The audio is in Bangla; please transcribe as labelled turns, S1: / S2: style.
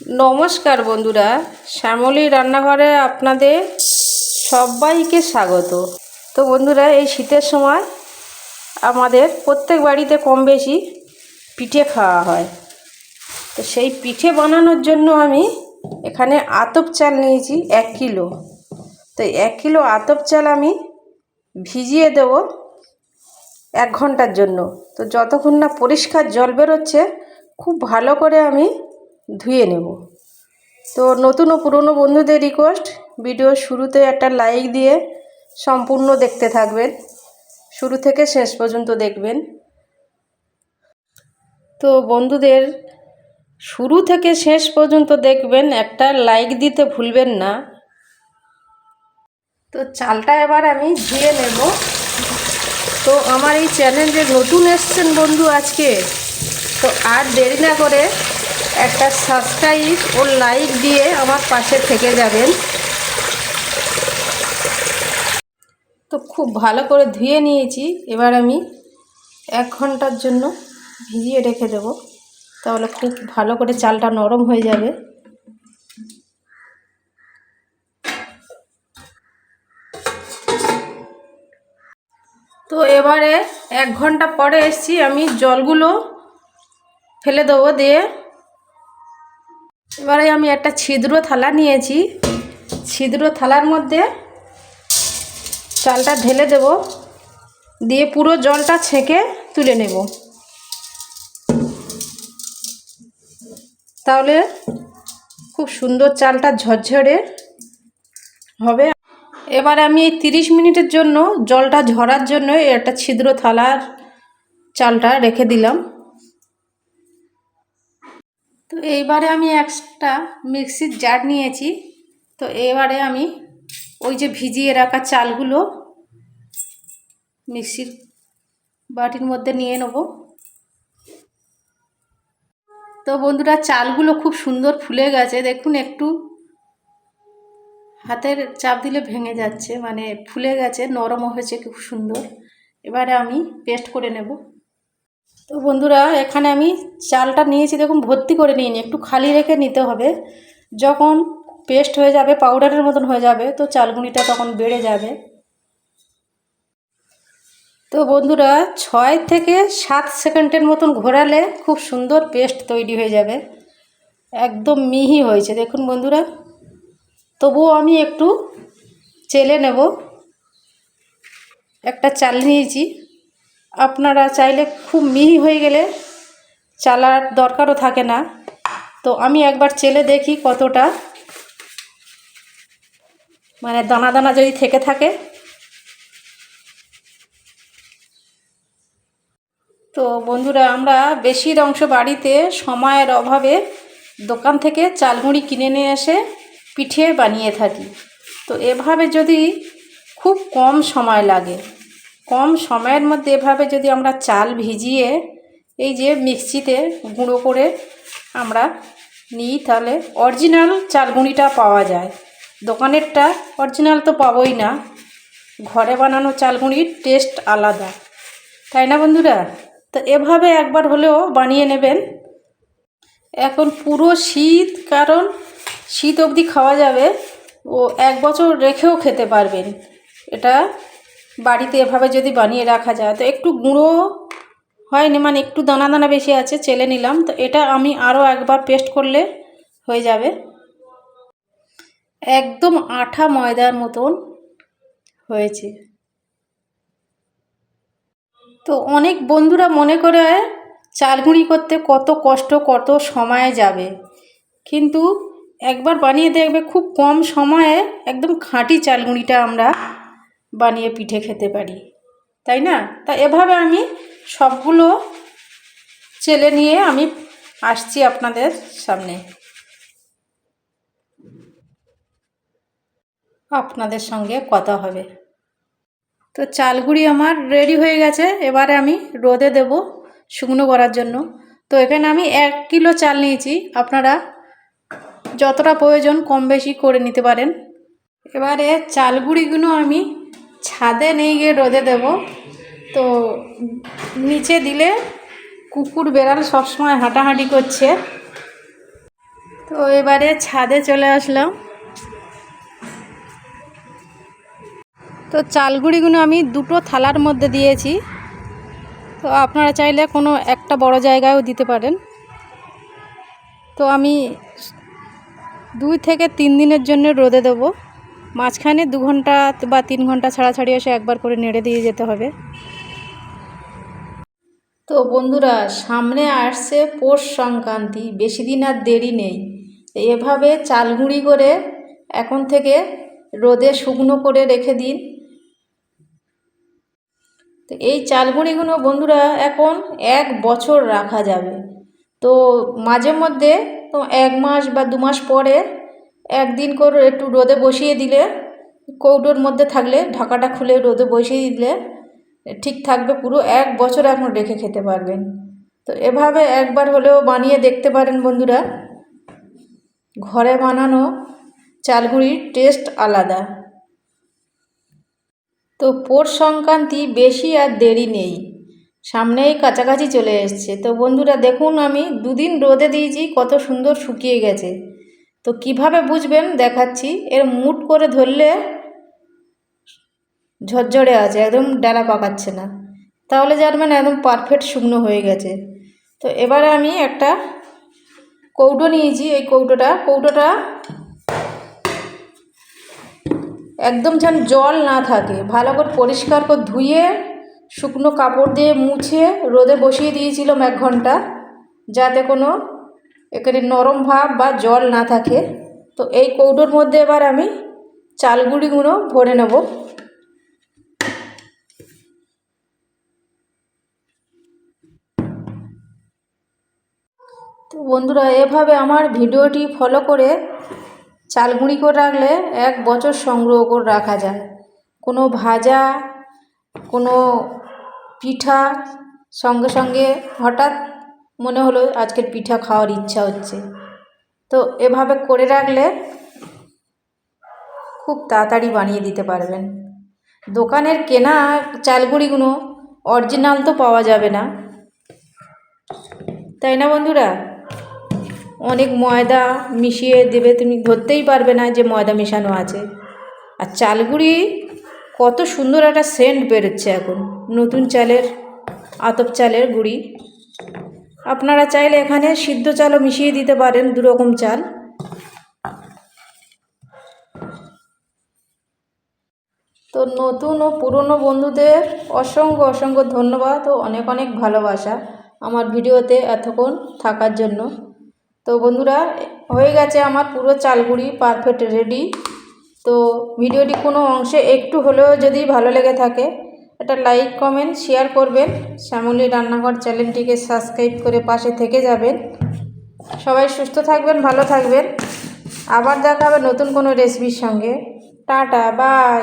S1: নমস্কার বন্ধুরা শ্যামলী রান্নাঘরে আপনাদের সবাইকে স্বাগত। তো বন্ধুরা, এই শীতের সময় আমাদের প্রত্যেক বাড়িতে কম বেশি পিঠে খাওয়া হয়। তো সেই পিঠে বানানোর জন্য আমি এখানে আতপ চাল নিয়েছি, এক কিলো। তো এক কিলো আতপ চাল আমি ভিজিয়ে দেবো এক ঘণ্টার জন্য। তো যতক্ষণ না পরিষ্কার জল বেরোচ্ছে, খুব ভালো করে আমি ধুয়ে নেব। তো নতুন ও পুরনো বন্ধুদের রিকোয়েস্ট ভিডিও শুরুতে একটা লাইক দিয়ে সম্পূর্ণ দেখতে থাকবেন। শুরু থেকে শেষ পর্যন্ত দেখবেন। তো বন্ধুদের, শুরু থেকে শেষ পর্যন্ত দেখবেন, একটা লাইক দিতে ভুলবেন না। তো চালটা এবার আমি ধুয়ে নেব। তো আমার এই চ্যানেলে নতুন এসছেন বন্ধু আজকে। তো আর দেরি না করে একটা সাবস্ক্রাইব ও লাইক দিয়ে আমার পাশে থেকে যাবেন। তো খুব ভালো করে ধুয়ে নিয়েছি। এবার আমি এক ঘণ্টার জন্য ভিজিয়ে রেখে দেব। তাহলে খুব ভালো করে চালটা নরম হয়ে যাবে। তো এবারে এক ঘণ্টা পরে এসছি। আমি জলগুলো ফেলে দেবো দিয়ে। এবারে আমি একটা ছিদ্র থালা নিয়েছি। ছিদ্র থালার মধ্যে চালটা ঢেলে দেব। দিয়ে পুরো জলটা ছেঁকে তুলে নেব। তাহলে খুব সুন্দর চালটা ঝরঝরে হবে। এবারে আমি এই তিরিশ মিনিটের জন্য জলটা ঝরার জন্য একটা ছিদ্র থালার চালটা রেখে দিলাম। তো এইবারে আমি একটা মিক্সির জার নিয়েছি। তো এবারে আমি ওই যে ভিজিয়ে রাখা চালগুলো মিক্সির বাটির মধ্যে নিয়ে নেব। তো বন্ধুরা, চালগুলো খুব সুন্দর ফুলে গেছে। দেখুন, একটু হাতের চাপ দিলে ভেঙে যাচ্ছে মানে ফুলে গেছে নরমও হয়েছে, খুব সুন্দর। এবারে আমি পেস্ট করে নেব। তো বন্ধুরা, এখানে আমি চালটা নিয়েছি, দেখুন ভর্তি করে নিয়ে একটু খালি রেখে নিতে হবে। যখন পেস্ট হয়ে যাবে পাউডারের মতন হয়ে যাবে, তো চালগুনিটা তখন বেড়ে যাবে। তো বন্ধুরা, ছয় থেকে সাত সেকেন্ডের মতন ঘোরালে খুব সুন্দর পেস্ট তৈরি হয়ে যাবে। একদম মিহি হয়েছে, দেখুন বন্ধুরা। তবুও আমি একটু চেলে নেব। একটা চাল নিয়েছি। আপনারা চাইলে খুব মিহি হয়ে গেলে চালার দরকারও থাকে না। তো আমি একবার চেলে দেখি কতটা। মানে দানা দানা যদি থেকে থাকে। তো বন্ধুরা, আমরা বেশির অংশ বাড়িতে সময়ের অভাবে দোকান থেকে চালমুড়ি কিনে নিয়ে এসে পিঠে বানিয়ে থাকি। তো এভাবে যদি খুব কম সময় লাগে কম সময়ের মধ্যে এভাবে যদি আমরা চাল ভিজিয়ে এই যে মিক্সিতে গুঁড়ো করে আমরা নিই, তাহলে অরিজিনাল চাল চালগুঁড়িটা পাওয়া যায়। দোকানেরটা অরিজিনাল তো পাবোই না। ঘরে বানানো চাল চালগুঁড়ির টেস্ট আলাদা। তাই না বন্ধুরা? তো এভাবে একবার হলেও বানিয়ে নেবেন। এখন পুরো শীত, কারণ শীত অবধি খাওয়া যাবে। ও এক বছর রেখেও খেতে পারবেন। এটা বাড়িতে এভাবে যদি বানিয়ে রাখা যায়, তো একটু গুঁড়ো হয়নি মানে একটু দানা দানা বেশি আছে, চেলে নিলাম। তো এটা আমি আরও একবার পেস্ট করলে হয়ে যাবে। একদম আঠা ময়দার মতন হয়েছে। তো অনেক বন্ধুরা মনে করে চালগুঁড়ি করতে কত কষ্ট, কত সময় যাবে। কিন্তু একবার বানিয়ে দেখবে, খুব কম সময়ে একদম খাঁটি চালগুঁড়িটা আমরা বানিয়ে পিঠে খেতে পারি, তাই না? তা এভাবে আমি সবগুলো চেলে নিয়ে আমি আসছি আপনাদের সামনে। আপনাদের সঙ্গে কথা হবে। তো চালগুড়ি আমার রেডি হয়ে গেছে, এবারে আমি রোদে দেব শুকনো করার জন্য। তো এখানে আমি এক কিলো চাল নিয়েছি, আপনারা যতটা প্রয়োজন কম বেশি করে নিতে পারেন। এবারে চালগুড়িগুলো আমি ছাদে নিয়ে গিয়ে রোদে দেব। তো নিচে দিলে কুকুর বেড়াল সবসময় হাঁটাহাঁটি করছে। তো এবারে ছাদে চলে আসলাম। তো চালগুড়িগুলো আমি দুটো থালার মধ্যে দিয়েছি। তো আপনারা চাইলে কোনো একটা বড় জায়গায়ও দিতে পারেন। তো আমি দুই থেকে তিন দিনের জন্য রোদে দেবো। মাঝখানে দু ঘণ্টা বা তিন ঘণ্টা ছাড়াছাড়ি এসে একবার করে নেড়ে দিয়ে যেতে হবে। তো বন্ধুরা, সামনে আসছে পৌষ সংক্রান্তি, বেশি দিন আর দেরি নেই। এভাবে চালগুঁড়ি করে এখন থেকে রোদে শুকনো করে রেখে দিন। তো এই চালগুঁড়িগুলো বন্ধুরা এখন এক বছর রাখা যাবে। তো মাঝে মধ্যে তো এক মাস বা দু মাস পরে একদিন করে একটু রোদে বসিয়ে দিলে, কৌটোর মধ্যে থাকলে, ঢাকাটা খুলে রোদে বসিয়ে দিলে, ঠিক থাকবে পুরো এক বছর এখন রেখে খেতে পারবেন। তো এভাবে একবার হলেও বানিয়ে দেখতে পারেন বন্ধুরা। ঘরে বানানো চালগুড়ির টেস্ট আলাদা। তো পৌষ সংক্রান্তি বেশি আর দেরি নেই। সামনেই কাছাকাছি চলে এসছে। তো বন্ধুরা দেখুন আমি দুদিন রোদে দিয়েছি, কত সুন্দর শুকিয়ে গেছে। তো কীভাবে বুঝবেন? দেখাচ্ছি। এর মুট করে ধরলে ঝরঝরে আছে, একদম ডালা পাকাচ্ছে না। তাহলে জানবেন একদম পারফেক্ট শুকনো হয়ে গেছে। তো এবারে আমি একটা কৌটো নিয়েছি। এই কৌটোটা কৌটোটা একদম যেন জল না থাকে। ভালো করে পরিষ্কার করে ধুয়ে, শুকনো কাপড় দিয়ে মুছে, রোদে বসিয়ে দিয়েছিলাম এক ঘণ্টা। যাতে কোনো এখানে নরম ভাব বা জল না থাকে। তো এই কৌটোর মধ্যে এবার আমি চালগুড়িগুলো ভরে নেব। তো বন্ধুরা, এভাবে আমার ভিডিওটি ফলো করে চালগুঁড়ি করে রাখলে এক বছর সংগ্রহ করে রাখা যায়। কোনো ভাজা, কোনো পিঠা সঙ্গে সঙ্গে হঠাৎ মনে হলো আজকের পিঠা খাওয়ার ইচ্ছা হচ্ছে। তো এভাবে করে রাখলে খুব তাড়াতাড়ি বানিয়ে দিতে পারবেন। দোকানের কেনা চালগুড়িগুলো অরিজিনাল তো পাওয়া যাবে না। তাই না বন্ধুরা? অনেক ময়দা মিশিয়ে দেবে তুমি ধরতেই পারবে না যে ময়দা মেশানো আছে। আর চালগুড়ি কত সুন্দর একটা সেন্ট বেরোচ্ছে এখন। নতুন চালের, আতপ চালের গুঁড়ি। আপনারা চাইলে এখানে সিদ্ধ চালও মিশিয়ে দিতে পারেন দুরকম চাল। তো নতুন ও পুরনো বন্ধুদের অসংখ্য অসংখ্য ধন্যবাদ ও অনেক অনেক ভালোবাসা আমার ভিডিওতে এতক্ষণ থাকার জন্য। তো বন্ধুরা, হয়ে গেছে আমার পুরো চালগুড়ি পারফেক্ট রেডি তো ভিডিওটি কোনো অংশে একটু হলেও যদি ভালো লেগে থাকে একটা লাইক কমেন্ট শেয়ার করবেন। শ্যামলী রান্নাঘর চ্যানেলটিকে সাবস্ক্রাইব করে পাশে থেকে যাবেন। সবাই সুস্থ থাকবেন, ভালো থাকবেন। আবার দেখা হবে নতুন কোনো রেসিপির সঙ্গে। Tata bye